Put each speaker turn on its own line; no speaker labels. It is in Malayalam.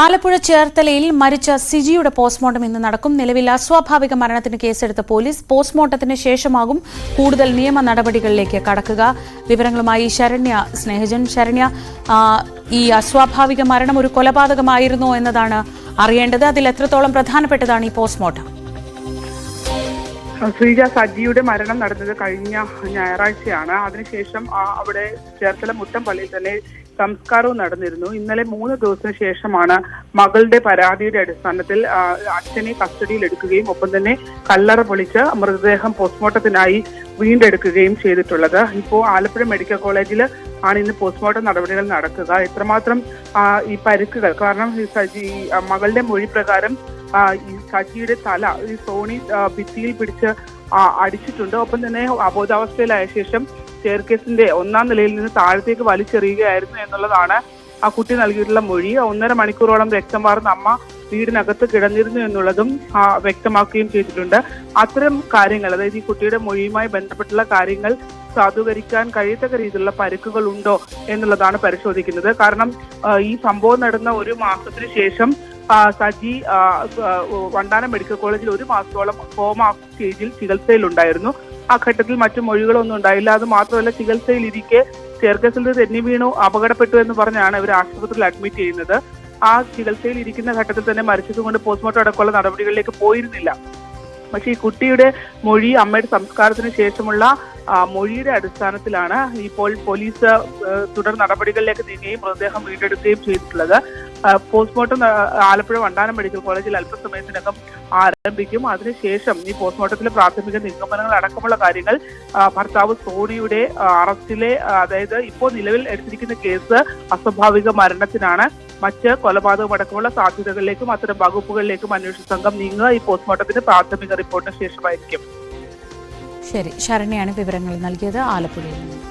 ആലപ്പുഴ ചേർത്തലയിൽ മരിച്ച സിജിയുടെ പോസ്റ്റ്മോർട്ടം ഇന്ന് നടക്കും. നിലവിൽ അസ്വാഭാവിക മരണത്തിന് കേസെടുത്ത പോലീസ് പോസ്റ്റ്മോർട്ടത്തിന് ശേഷമാകും കൂടുതൽ നിയമ നടപടികളിലേക്ക് കടക്കുക. വിവരങ്ങളുമായി ശരണ്യ സ്നേഹജൻ. ശരണ്യ ഈ അസ്വാഭാവിക മരണം ഒരു കൊലപാതകമായിരുന്നോ എന്നതാണ് അറിയേണ്ടത്. അതിൽ എത്രത്തോളം പ്രധാനപ്പെട്ടതാണ് ഈ പോസ്റ്റ്മോർട്ടം?
ശ്രീജ സജിയുടെ മരണം നടന്നത് കഴിഞ്ഞ ഞായറാഴ്ചയാണ്. അതിനുശേഷം അവിടെ ചേർത്തല മുട്ടം പള്ളിയിൽ തന്നെ സംസ്കാരവും നടന്നിരുന്നു. ഇന്നലെ മൂന്ന് ദിവസത്തിന് ശേഷമാണ് മകളുടെ പരാതിയുടെ അടിസ്ഥാനത്തിൽ അച്ഛനെ കസ്റ്റഡിയിൽ എടുക്കുകയും ഒപ്പം തന്നെ കല്ലറ പൊളിച്ച് മൃതദേഹം പോസ്റ്റ്മോർട്ടത്തിനായി വീണ്ടെടുക്കുകയും ചെയ്തിട്ടുള്ളത്. ഇപ്പോൾ ആലപ്പുഴ മെഡിക്കൽ കോളേജിൽ ആണ് ഇന്ന് പോസ്റ്റ്മോർട്ടം നടപടികൾ നടക്കുക. എത്രമാത്രം ഈ പരുക്കുകൾ കാരണം ഈ സജി മകളുടെ മൊഴി പ്രകാരം ഈ സജിയുടെ തല ഈ സോണി ഭിത്തിയിൽ പിടിച്ച് അടിച്ചിട്ടുണ്ട്. ഒപ്പം തന്നെ അബോധാവസ്ഥയിലായ ശേഷം സ്റ്റെയർകേസിന്റെ ഒന്നാം നിലയിൽ നിന്ന് താഴത്തേക്ക് വലിച്ചെറിയുകയായിരുന്നു എന്നുള്ളതാണ് ആ കുട്ടി നൽകിയിട്ടുള്ള മൊഴി. ഒന്നര മണിക്കൂറോളം രക്തം വാർന്ന അമ്മ വീടിനകത്ത് കിടന്നിരുന്നു എന്നുള്ളതും വ്യക്തമാക്കുകയും ചെയ്തിട്ടുണ്ട്. അത്തരം കാര്യങ്ങൾ അതായത് ഈ കുട്ടിയുടെ മൊഴിയുമായി ബന്ധപ്പെട്ടുള്ള കാര്യങ്ങൾ സാധൂകരിക്കാൻ കഴിയത്തക്ക രീതിയിലുള്ള പരുക്കുകൾ ഉണ്ടോ എന്നുള്ളതാണ് പരിശോധിക്കുന്നത്. കാരണം ഈ സംഭവം നടന്ന ഒരു മാസത്തിന് ശേഷം സജി വണ്ടാനം മെഡിക്കൽ കോളേജിൽ ഒരു മാസത്തോളം കോമ സ്റ്റേജിൽ ചികിത്സയിലുണ്ടായിരുന്നു. ആ ഘട്ടത്തിൽ മറ്റു മൊഴികളൊന്നും ഉണ്ടായില്ല. അത് മാത്രമല്ല ചികിത്സയിൽ ഇരിക്കെ ചേർക്കസിൽ തെന്നി വീണു അപകടപ്പെട്ടു എന്ന് പറഞ്ഞാണ് ഇവർ ആശുപത്രിയിൽ അഡ്മിറ്റ് ചെയ്യുന്നത്. ആ ചികിത്സയിൽ ഇരിക്കുന്ന ഘട്ടത്തിൽ തന്നെ മരിച്ചതുകൊണ്ട് പോസ്റ്റ്മോർട്ടം അടക്കമുള്ള നടപടികളിലേക്ക് പോയിരുന്നില്ല. പക്ഷേ ഈ കുട്ടിയുടെ മൊഴി അമ്മയുടെ സംസ്കാരത്തിന് ശേഷമുള്ള മൊഴിയുടെ അടിസ്ഥാനത്തിലാണ് ഇപ്പോൾ പോലീസ് തുടർ നടപടികളിലേക്ക് നീങ്ങുകയും മൃതദേഹം വീണ്ടെടുക്കുകയും ചെയ്തിട്ടുള്ളത്. പോസ്റ്റ്മോർട്ടം ആലപ്പുഴ വണ്ടാനം മെഡിക്കൽ കോളേജിൽ അല്പസമയത്തിനകം ആരംഭിക്കും. അതിനുശേഷം ഈ പോസ്റ്റ്മോർട്ടത്തിലെ പ്രാഥമിക നിഗമനങ്ങൾ അടക്കമുള്ള കാര്യങ്ങൾ ഭർത്താവ് സോണിയുടെ അറസ്റ്റിലെ അതായത് ഇപ്പോൾ നിലവിൽ എടുത്തിരിക്കുന്ന കേസ് അസ്വാഭാവിക മരണത്തിനാണ്. മറ്റ് കൊലപാതകം അടക്കമുള്ള സാധ്യതകളിലേക്കും അത്തരം വകുപ്പുകളിലേക്കും അന്വേഷണ സംഘം നീങ്ങുക ഈ പോസ്റ്റ്മോർട്ടത്തിന്റെ പ്രാഥമിക റിപ്പോർട്ടിന് ശേഷമായിരിക്കും.
ശരി ശരണ്യാണ് വിവരങ്ങൾ നൽകിയത്. ആലപ്പുഴയിൽ നിന്ന്.